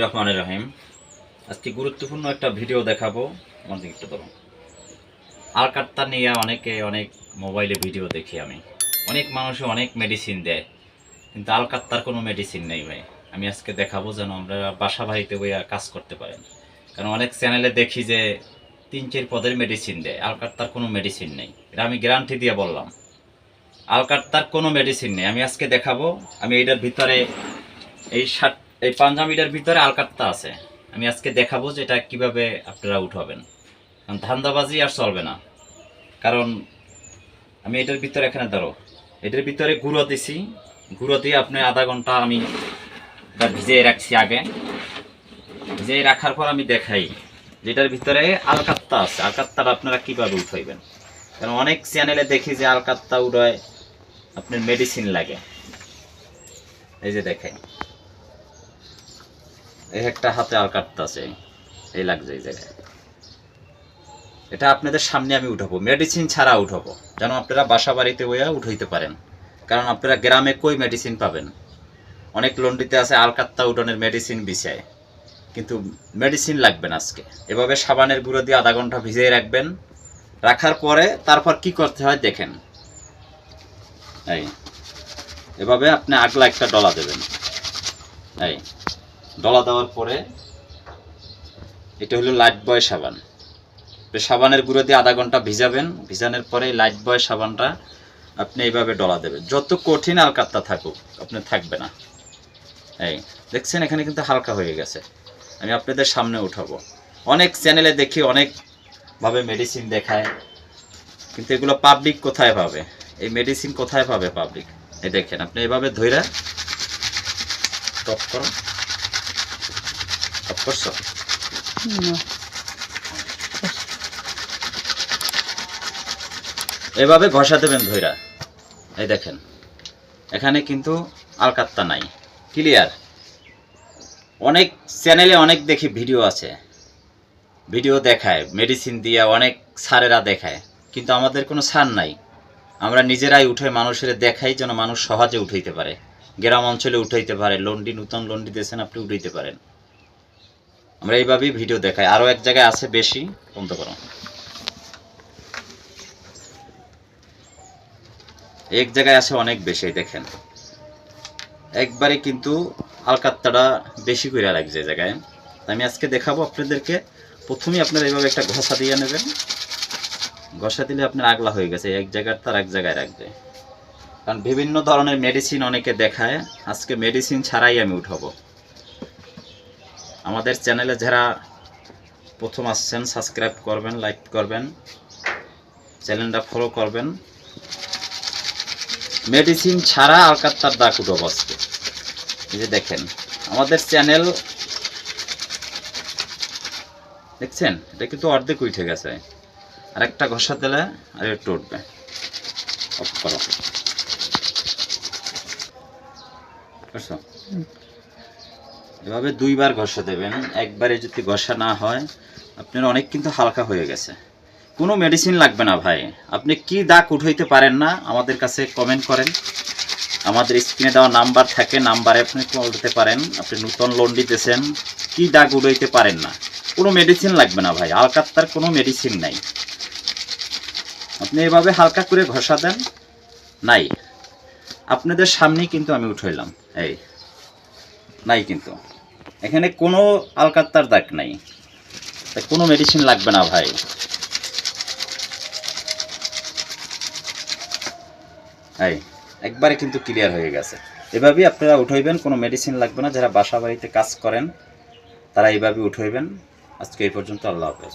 রহমান রহিম। আজকে গুরুত্বপূর্ণ একটা ভিডিও দেখাবো। আমাদের একটু নিয়ে অনেকে অনেক মোবাইলে ভিডিও দেখি আমি। অনেক মানুষে অনেক মেডিসিন দেয়। কিন্তু আলকাত্তার কোনো মেডিসিন নেই ভাই। আমি আজকে দেখাবো যেন আমরা বাসা বাড়িতে বইয়া কাজ করতে পারেন কারণ অনেক চ্যানেলে দেখি যে তিন, চার পদের মেডিসিন দেয়। আলকাত্তার কোনো মেডিসিন নেই। এটা আমি গ্যারান্টি দিয়ে বললাম। আলকাত্তার কোনো মেডিসিন নেই। আমি আজকে দেখাবো। আমি এইটার ভিতরে এই শার্ট এই পাঞ্জাবিটার ভিতরে আলকাত্তা আছে। আমি আজকে দেখাবো যে এটা কীভাবে আপনারা উঠাবেন কারণ ধান্দাবাজি আর চলবে না। কারণ আমি এটার ভিতরে এখানে ধরো, এটার ভিতরে গুঁড়ো দিছি। গুঁড়ো দিয়ে আপনি আধা ঘণ্টা আমি ভিজিয়ে রাখছি আগে। ভিজিয়ে রাখার পর আমি দেখাই যেটার ভিতরে আলকাত্তা আছে। আলকাত্তাটা আপনারা কীভাবে উঠাইবেন কারণ অনেক চ্যানেলে দেখি যে আলকাত্তা উড়ায়, আপনার মেডিসিন লাগে। এই যে দেখেন। এই একটা হাতে আলকাত্তা আছে, এই লাগছে এই জায়গায়। এটা আপনাদের সামনে আমি উঠাবো মেডিসিন ছাড়া উঠাবো, যেন আপনারা বাসা বাড়িতে ওয়া উঠাইতে পারেন। কারণ আপনারা গ্রামে কই মেডিসিন পাবেন? অনেক লন্ডিতে আছে আলকাত্তা উঠানের মেডিসিন বিছায়, কিন্তু মেডিসিন লাগবে না আজকে। এভাবে সাবানের গুঁড়ো দিয়ে আধা ঘণ্টা ভিজিয়ে রাখবেন, রাখার পরে তারপর কি করতে হয় দেখেন। এই, এভাবে আপনি আগলা একটা ডলা দেবেন। এই ডলা দেওয়ার পরে এটা হলো লাইট বয় সাবান। সাবানের গুঁড়ো দিয়ে আধা ঘণ্টা ভিজাবেন, ভিজানোর পরে লাইট বয় সাবানটা আপনি এইভাবে ডলা দেবেন। যত কঠিন আলকাত্তা থাকুক, আপনি থাকবে না। এই, দেখছেন এখানে কিন্তু হালকা হয়ে গেছে। আমি আপনাদের সামনে উঠাবো। অনেক চ্যানেলে দেখি, অনেকভাবে মেডিসিন দেখায়। কিন্তু এগুলো পাবলিক কোথায় পাবে? এই মেডিসিন কোথায় পাবে পাবলিক এই দেখেন, আপনি এভাবে ধইরা টপ করো টপ করছ? এভাবে ঘষা দেবেন ধইরা এই দেখেন এখানে কিন্তু আলকাত্তা নাই। ক্লিয়ার অনেক চ্যানেলে অনেক দেখি ভিডিও আছে। ভিডিও দেখায় মেডিসিন দিয়ে অনেক সারেরা দেখায় কিন্তু আমাদের কোনো সার নাই। আমরা নিজেরাই উঠে মানুষের দেখাই যেন মানুষ সহজে উঠাইতে পারে। গ্রাম অঞ্চলে উঠাইতে পারে লন্ডি নূতন লন্ডি দিয়েছেন আপনি উঠাইতে পারেন। আমরা এইভাবেই ভিডিও দেখাই। আরও এক জায়গায় আছে বেশি, বন্ধ করো। এক জায়গায় আছে অনেক বেশি দেখেন। একবারে কিন্তু আলকাত্তাটা বেশি করে লাগছে জায়গায়। আমি আজকে দেখাবো আপনাদেরকে। প্রথমেই আপনারা এইভাবে একটা ঘষা দিয়ে নেবেন। ঘষা দিলে আপনার আগলা হয়ে গেছে, এক জায়গার তার এক জায়গায় রাখবে। কারণ বিভিন্ন ধরনের মেডিসিন অনেকে দেখায়। আজকে মেডিসিন ছাড়াই আমি উঠাবো। আমাদের চ্যানেলে যারা প্রথম আসছেন সাবস্ক্রাইব করবেন লাইক করবেন চ্যানেলটা ফলো করবেন। মেডিসিন ছাড়া আলকাত্তার দাগ উঠবো আজকে এই যে দেখেন আমাদের চ্যানেল দেখছেন? এটা কিন্তু অর্ধেক উঠে গেছে। আর একটা ঘষা দিলে আর একটু উঠবে। অফ করো? এভাবে দুইবার ঘষা দেবেন। একবারে যদি ঘষা না হয়, আপনার অনেক কিন্তু হালকা হয়ে গেছে। কোনো মেডিসিন লাগবে না ভাই। আপনি কি দাগ উঠাইতে পারেন না, আমাদের কাছে কমেন্ট করেন। আমাদের স্ক্রিনে দেওয়া নাম্বার থাকে নাম্বারে আপনি কল দিতে পারেন। আপনি নূতন লোন দিতেছেন কি দাগ উঠাইতে পারেন না। কোনো মেডিসিন লাগবে না ভাই, আলকাত্তার কোনো মেডিসিন নাই। আপনি এভাবে হালকা করে ঘষা দেন, নাই। আপনাদের সামনেই কিন্তু আমি উঠাইলাম, এই, নাই কিন্তু। এখানে কোনো আলকাত্তার দাগ নাই। কোনো মেডিসিন লাগবে না ভাই। এই, একবারে কিন্তু ক্লিয়ার হয়ে গেছে। এভাবেই আপনারা উঠাইবেন, কোনো মেডিসিন লাগবে না। যারা বাসা বাড়িতে কাজ করেন, তারা এইভাবে উঠাইবেন। আজকে এই পর্যন্ত আল্লাহ হাফেজ।